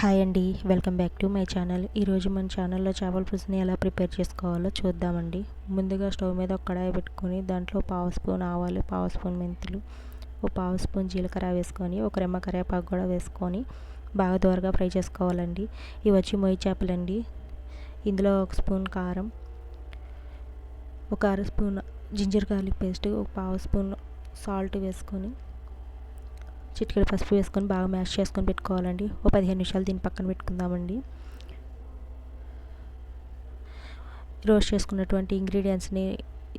Hi అండి welcome back to my channel. ఈరోజు మన ఛానల్లో చేపల పులుసుని ఎలా ప్రిపేర్ చేసుకోవాలో చూద్దామండి. ముందుగా స్టవ్ మీద ఒక కడాయి పెట్టుకొని దాంట్లో పావు స్పూన్ ఆవాలు పావు స్పూన్ మెంతులు ఒక పావు స్పూన్ జీలకర్ర వేసుకొని ఒక రెమ్మ కరివేపాకు కూడా వేసుకొని బాగా దూరగా ఫ్రై చేసుకోవాలండి. ఇవి వచ్చి మొయ్యి చేపలండి. ఇందులో ఒక స్పూన్ కారం ఒక అర స్పూన్ జింజర్ గార్లిక్ పేస్ట్ ఒక పావు స్పూన్ సాల్ట్ వేసుకొని చిటికెడు పసుపు వేసుకొని బాగా మ్యాష్ చేసుకొని పెట్టుకోవాలండి. ఒక పదిహేను నిమిషాలు దీని పక్కన పెట్టుకుందామండి. రోస్ట్ చేసుకున్నటువంటి ఇంగ్రీడియంట్స్ని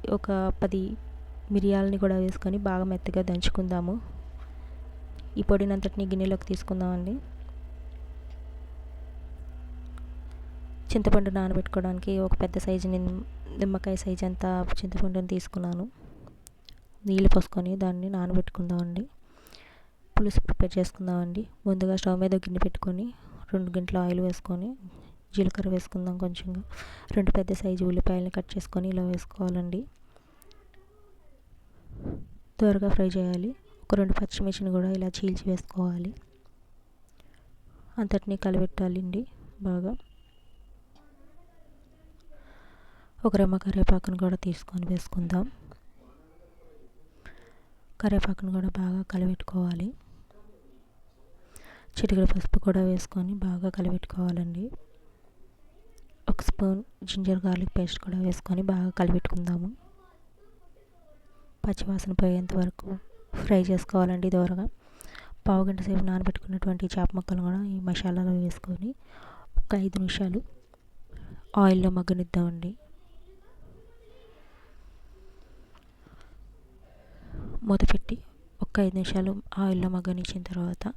ఒక పది మిరియాలని కూడా వేసుకొని బాగా మెత్తగా దంచుకుందాము. ఈ పొడినంతటిని గిన్నెలోకి తీసుకుందామండి. చింతపండు నానబెట్టుకోవడానికి ఒక పెద్ద సైజు నిమ్మకాయ సైజు అంతా చింతపండుని తీసుకున్నాను. నీళ్ళు పోసుకొని దాన్ని నానబెట్టుకుందామండి. పులుసు ప్రిపేర్ చేసుకుందామండి. ముందుగా స్టవ్ మీద గిన్నె పెట్టుకొని రెండు గంటల ఆయిల్ వేసుకొని జీలకర్ర వేసుకుందాం కొంచెంగా. రెండు పెద్ద సైజు ఉల్లిపాయలను కట్ చేసుకొని ఇలా వేసుకోవాలండి. త్వరగా ఫ్రై చేయాలి. ఒక రెండు పచ్చిమిర్చిని కూడా ఇలా చీల్చి వేసుకోవాలి. అంతటినీ కలిపెట్టాలండి బాగా. ఒక రెమ్మ కరివేపాకును కూడా తీసుకొని వేసుకుందాం. కరివేపాకును కూడా బాగా కలిపెట్టుకోవాలి చిటికెడు పసుపు కూడా వేసుకొని బాగా కలిపెట్టుకోవాలండి. ఒక స్పూన్ జింజర్ గార్లిక్ పేస్ట్ కూడా వేసుకొని బాగా కలిపెట్టుకుందాము. పచ్చివాసన పోయేంత వరకు ఫ్రై చేసుకోవాలండి దూరగా. పావు గంట సేపు నానబెట్టుకున్నటువంటి చేప ముక్కలు కూడా ఈ మసాలాలో వేసుకొని ఒక ఐదు నిమిషాలు ఆయిల్లో మగ్గనిద్దామండి. మూత పెట్టి ఒక ఐదు నిమిషాలు ఆయిల్లో మగ్గనిచ్చిన తర్వాత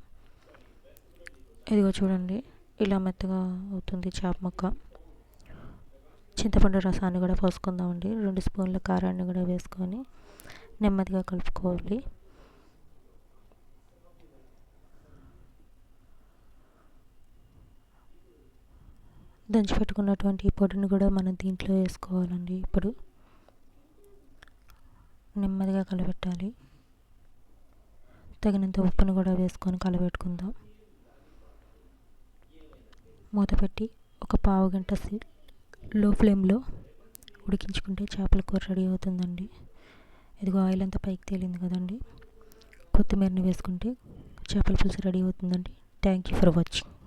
ఇదిగో చూడండి ఇలా మెత్తగా అవుతుంది చేప ముక్క. చింతపండు రసాన్ని కూడా పోసుకుందామండి. రెండు స్పూన్ల కారాన్ని కూడా వేసుకొని నెమ్మదిగా కలుపుకోవాలి. దంచి పెట్టుకున్నటువంటి పొడిని కూడా మనం దీంట్లో వేసుకోవాలండి ఇప్పుడు. నెమ్మదిగా కలపెట్టాలి తగినంత ఉప్పును కూడా వేసుకొని కలపెట్టుకుందాం మూత పెట్టి ఒక పావు గంట లో ఫ్లేమ్లో ఉడికించుకుంటే చేపల కూర రెడీ అవుతుందండి. ఇదిగో ఆయిల్ అంతా పైకి తేలింది కదండి. కొత్తిమీరని వేసుకుంటే చేపల పులుసు రెడీ అవుతుందండి. Thank you for watching.